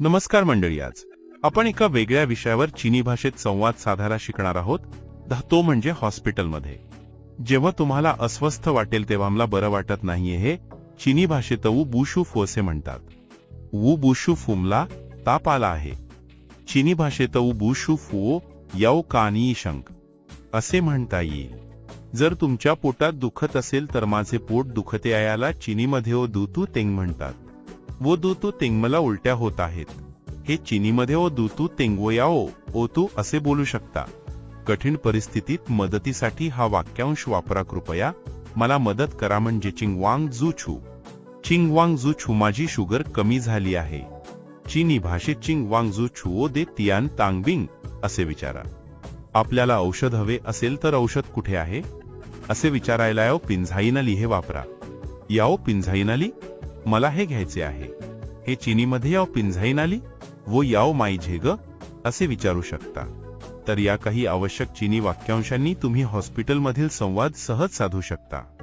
नमस्कार मंडळी आज. आपण एका वेगळ्या विषयावर चिनी भाषेत संवाद साधायला शिकणार आहोत. तो म्हणजे हॉस्पिटलमध्ये. जेव्हा तुम्हाला अस्वस्थ वाटेल तेव्हा मला बरं वाटत नाहीये हे चिनी भाषेत वू बुशू असे म्हणतात. वू बुशू फुमला ताप आला आहे. चिनी भाषेत वू बुशू फुओ याओ कानी शंक असे म्हणता येईल. जर तुमच्या पोटात दुखत असेल तर माझे पोट दुखते आयाला चिनीमध्ये ओ दुतू तेंग म्हणतात. वो दुतू तेंगमला उलट्या होत आहेत. हे चीनीमध्ये ओ दुतू तेंगवो याओ ओतू असे बोलू शकता. कठीण परिस्थितीत मदतीसाठी हा वाक्यांश वापरा कृपया. मला मदत करा म्हणजे चिंगवांग जू छू. चिंगवांग जू छू माझी शुगर कमी झाली आहे. चीनी भाषेत चिंगवांग जू छुओ दे तियान तांगबिंग असे विचारा. आपल्याला औषध हवे असेल तर औषध कुठे आहे? असे विचारायला याओ पिंझाईनाली हे वापरा. याओ पिंझाईनाली मला हे घ्यायचे आहे. हे चीनीमध्ये याओ पिंझाईनाली वो याव माई झेग? असे विचारू शकता. तर या काही आवश्यक चिनी वाक्यांशांनी तुम्ही हॉस्पिटलमधील संवाद सहज साधू शकता.